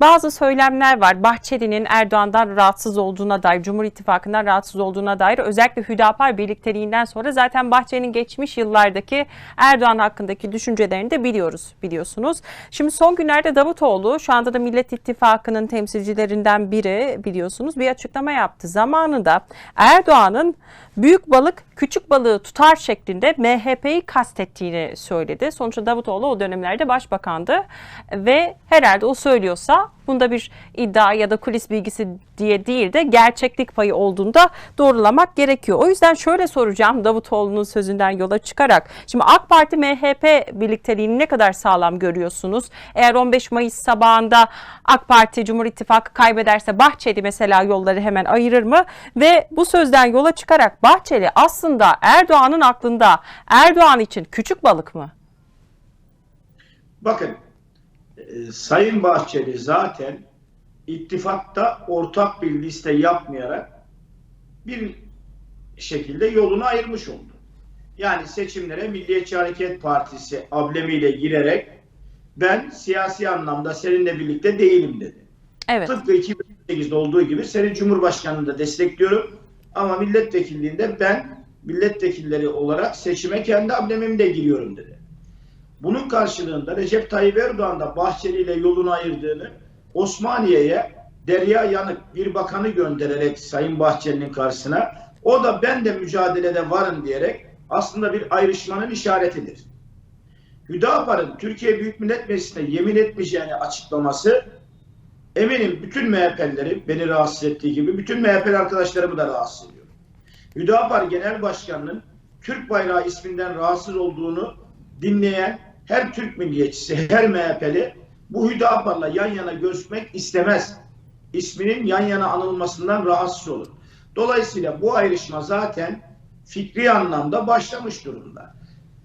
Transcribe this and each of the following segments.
Bazı söylemler var. Bahçeli'nin Erdoğan'dan rahatsız olduğuna dair, Cumhur İttifakı'ndan rahatsız olduğuna dair özellikle Hüdapar birlikteliğinden sonra zaten Bahçeli'nin geçmiş yıllardaki Erdoğan hakkındaki düşüncelerini de biliyoruz biliyorsunuz. Şimdi son günlerde Davutoğlu şu anda da Millet İttifakı'nın temsilcilerinden biri biliyorsunuz bir açıklama yaptı. Zamanında Erdoğan'ın büyük balık küçük balığı tutar şeklinde MHP'yi kastettiğini söyledi. Sonuçta Davutoğlu o dönemlerde başbakandı ve herhalde o söylüyorsa bunda bir iddia ya da kulis bilgisi diye değil de gerçeklik payı olduğunda doğrulamak gerekiyor. O yüzden şöyle soracağım Davutoğlu'nun sözünden yola çıkarak. Şimdi AK Parti MHP birlikteliğini ne kadar sağlam görüyorsunuz? Eğer 15 Mayıs sabahında AK Parti Cumhur İttifakı kaybederse Bahçeli mesela yolları hemen ayırır mı? Ve bu sözden yola çıkarak Bahçeli aslında Erdoğan'ın aklında Erdoğan için küçük balık mı? Bakın e, Sayın Bahçeli zaten ittifakta ortak bir liste yapmayarak bir şekilde yolunu ayırmış oldu. Yani seçimlere Milliyetçi Hareket Partisi ablemiyle girerek ben siyasi anlamda seninle birlikte değilim dedi. Evet. Tıpkı 2008'de olduğu gibi senin Cumhurbaşkanını da destekliyorum ama milletvekilliğinde ben milletvekilleri olarak seçime kendi amblemimle giriyorum dedi. Bunun karşılığında Recep Tayyip Erdoğan da Bahçeli ile yolunu ayırdığını Osmaniye'ye Derya Yanık bir bakanı göndererek Sayın Bahçeli'nin karşısına o da ben de mücadelede varım diyerek aslında bir ayrışmanın işaretidir. Hüdapar'ın Türkiye Büyük Millet Meclisi'ne yemin etmeyeceğini açıklaması eminim bütün MHP'lileri beni rahatsız ettiği gibi bütün MHP'li arkadaşlarımı da rahatsız ediyor. Hüdapar Genel Başkanı'nın Türk bayrağı isminden rahatsız olduğunu dinleyen her Türk milliyetçisi, her MHP'li bu Hüdapar'la yan yana gözükmek istemez. İsminin yan yana anılmasından rahatsız olur. Dolayısıyla bu ayrışma zaten fikri anlamda başlamış durumda.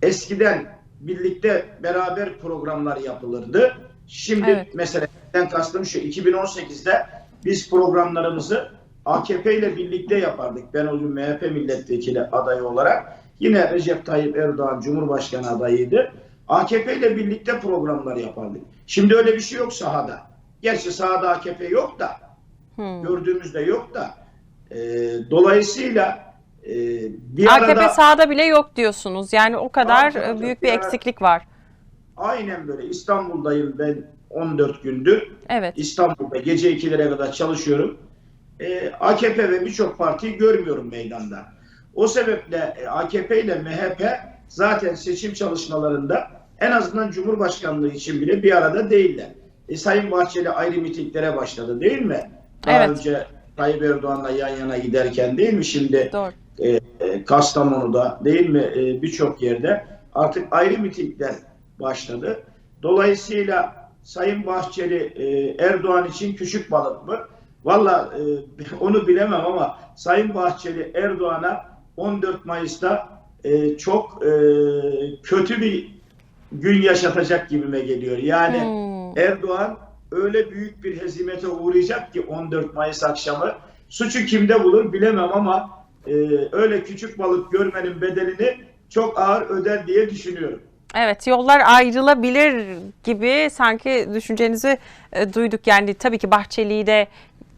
Eskiden birlikte beraber programlar yapılırdı. Şimdi Evet. mesela ben kastım şu 2018'de biz programlarımızı AKP ile birlikte yapardık. Ben o gün MHP milletvekili adayı olarak. Yine Recep Tayyip Erdoğan Cumhurbaşkanı adayıydı. AKP ile birlikte programlar yapardık. Şimdi öyle bir şey yok sahada. Gerçi sahada AKP yok da Hmm. gördüğümüzde yok da e, dolayısıyla e, bir AKP arada sahada bile yok diyorsunuz. Yani o kadar yok, yok. büyük bir ara- eksiklik var. aynen böyle İstanbul'dayım ben 14 gündür. Evet. İstanbul'da gece 2'lere kadar çalışıyorum. Ee, AKP ve birçok partiyi görmüyorum meydanda. O sebeple e, AKP ile MHP zaten seçim çalışmalarında en azından Cumhurbaşkanlığı için bile bir arada değiller. E, Sayın Bahçeli ayrı mitinglere başladı değil mi? Daha Evet. önce Tayyip Erdoğan'la yan yana giderken değil mi? Şimdi Doğru. e, e, Kastamonu'da değil mi e, birçok yerde artık ayrı mitingler başladı. Dolayısıyla Sayın Bahçeli e, Erdoğan için küçük balık mı? Valla e, onu bilemem ama Sayın Bahçeli Erdoğan'a 14 Mayıs'ta e, çok e, kötü bir gün yaşatacak gibime geliyor. Yani Hmm. Erdoğan öyle büyük bir hezimete uğrayacak ki 14 Mayıs akşamı. Suçu kimde bulur bilemem ama e, öyle küçük balık görmenin bedelini çok ağır öder diye düşünüyorum. Evet yollar ayrılabilir gibi sanki düşüncenizi e, duyduk. Yani tabii ki Bahçeli'yi de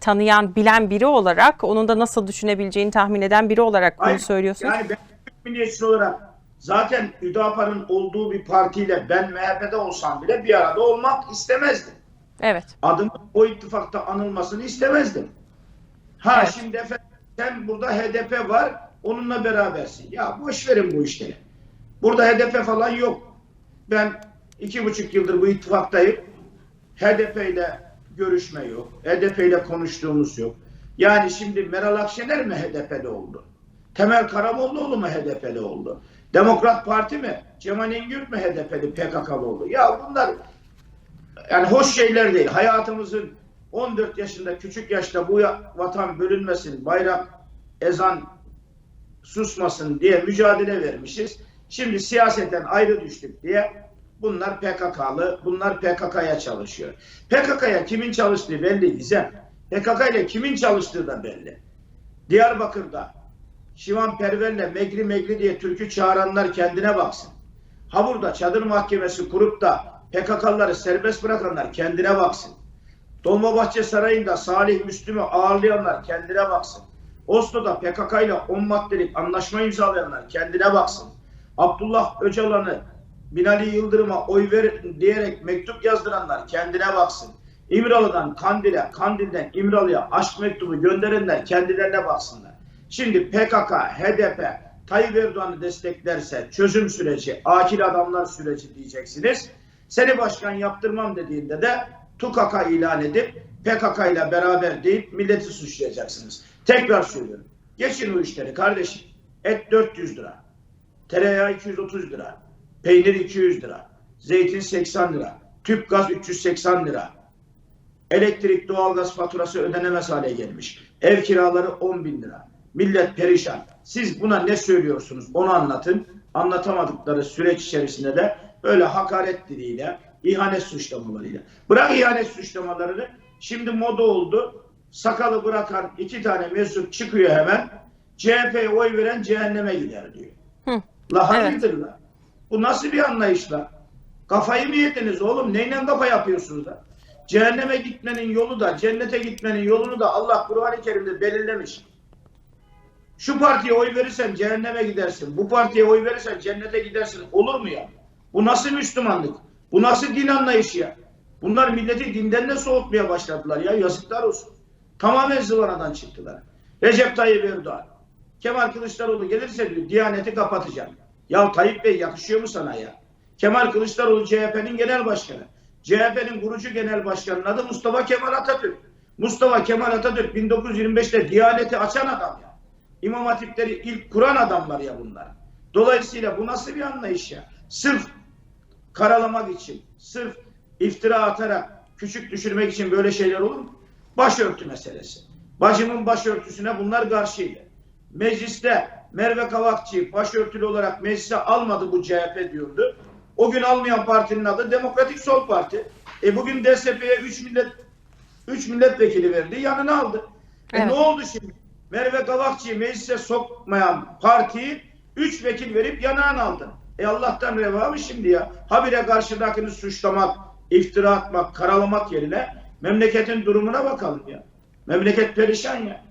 tanıyan, bilen biri olarak, onun da nasıl düşünebileceğini tahmin eden biri olarak bunu Hayır, söylüyorsunuz. Yani ben milliyetçisi olarak zaten Hüdapar'ın olduğu bir partiyle ben MHP'de olsam bile bir arada olmak istemezdim. Evet. Adım o ittifakta anılmasını istemezdim. Ha Evet. şimdi efendim sen burada HDP var onunla berabersin. Ya boş verin bu işleri. Burada HDP falan yok. Ben iki buçuk yıldır bu ittifaktayım. HDP ile görüşme yok. HDP ile konuştuğumuz yok. Yani şimdi Meral Akşener mi HDP'li oldu? Temel Karamollaoğlu mu HDP'li oldu? Demokrat Parti mi? Cemal İngül mü HDP'li PKK'lı oldu? Ya bunlar yani hoş şeyler değil. Hayatımızın 14 yaşında küçük yaşta bu vatan bölünmesin, bayrak, ezan susmasın diye mücadele vermişiz. Şimdi siyaseten ayrı düştük diye bunlar PKK'lı, bunlar PKK'ya çalışıyor. PKK'ya kimin çalıştığı belli Gizem. PKK ile kimin çalıştığı da belli. Diyarbakır'da Şivan Perver'le Megri Megri diye türkü çağıranlar kendine baksın. Ha çadır mahkemesi kurup da PKK'ları serbest bırakanlar kendine baksın. Dolmabahçe Sarayı'nda Salih Müslüm'ü ağırlayanlar kendine baksın. Oslo'da PKK ile 10 maddelik anlaşma imzalayanlar kendine baksın. Abdullah Öcalan'ı Binali Yıldırım'a oy ver diyerek mektup yazdıranlar kendine baksın. İmralı'dan Kandil'e, Kandil'den İmralı'ya aşk mektubu gönderenler kendilerine baksınlar. Şimdi PKK, HDP, Tayyip Erdoğan'ı desteklerse çözüm süreci, akil adamlar süreci diyeceksiniz. Seni başkan yaptırmam dediğinde de TUKAK'a ilan edip PKK ile beraber deyip milleti suçlayacaksınız. Tekrar söylüyorum. Geçin o işleri kardeşim. Et 400 lira. Tereyağı 230 lira. Peynir 200 lira. Zeytin 80 lira. Tüp gaz 380 lira. Elektrik, doğalgaz faturası ödenemez hale gelmiş. Ev kiraları 10 bin lira. Millet perişan. Siz buna ne söylüyorsunuz onu anlatın. Anlatamadıkları süreç içerisinde de böyle hakaret diliyle, ihanet suçlamalarıyla. Bırak ihanet suçlamalarını. Şimdi moda oldu. Sakalı bırakan iki tane mesut çıkıyor hemen. CHP'ye oy veren cehenneme gider diyor. Hı. La Evet. hayırdır la? Bu nasıl bir anlayış la? Kafayı mı yediniz oğlum? Neyle kafa yapıyorsunuz da? Cehenneme gitmenin yolu da, cennete gitmenin yolunu da Allah Kur'an-ı Kerim'de belirlemiş. Şu partiye oy verirsen cehenneme gidersin. Bu partiye oy verirsen cennete gidersin. Olur mu ya? Bu nasıl Müslümanlık? Bu nasıl din anlayışı ya? Bunlar milleti dinden de soğutmaya başladılar ya. Yazıklar olsun. Tamamen zıvanadan çıktılar. Recep Tayyip Erdoğan. Kemal Kılıçdaroğlu gelirse diyor Diyaneti kapatacağım. Ya Tayyip Bey yakışıyor mu sana ya? Kemal Kılıçdaroğlu CHP'nin genel başkanı. CHP'nin kurucu genel başkanının adı Mustafa Kemal Atatürk. Mustafa Kemal Atatürk 1925'te Diyaneti açan adam ya. İmam Hatipleri ilk kuran adamlar ya bunlar. Dolayısıyla bu nasıl bir anlayış ya? Sırf karalamak için, sırf iftira atarak küçük düşürmek için böyle şeyler olur mu? Başörtü meselesi. Bacımın başörtüsüne bunlar karşıydı. Mecliste Merve Kavakçı başörtülü olarak meclise almadı bu CHP diyordu. O gün almayan partinin adı Demokratik Sol Parti. E bugün DSP'ye 3 millet 3 milletvekili verdi, yanına aldı. E Evet. ne oldu şimdi? Merve Kavakçı'yı meclise sokmayan partiyi 3 vekil verip yanına aldın. E Allah'tan reva mı şimdi ya? Habire karşıdakini suçlamak, iftira atmak, karalamak yerine memleketin durumuna bakalım ya. Memleket perişan ya.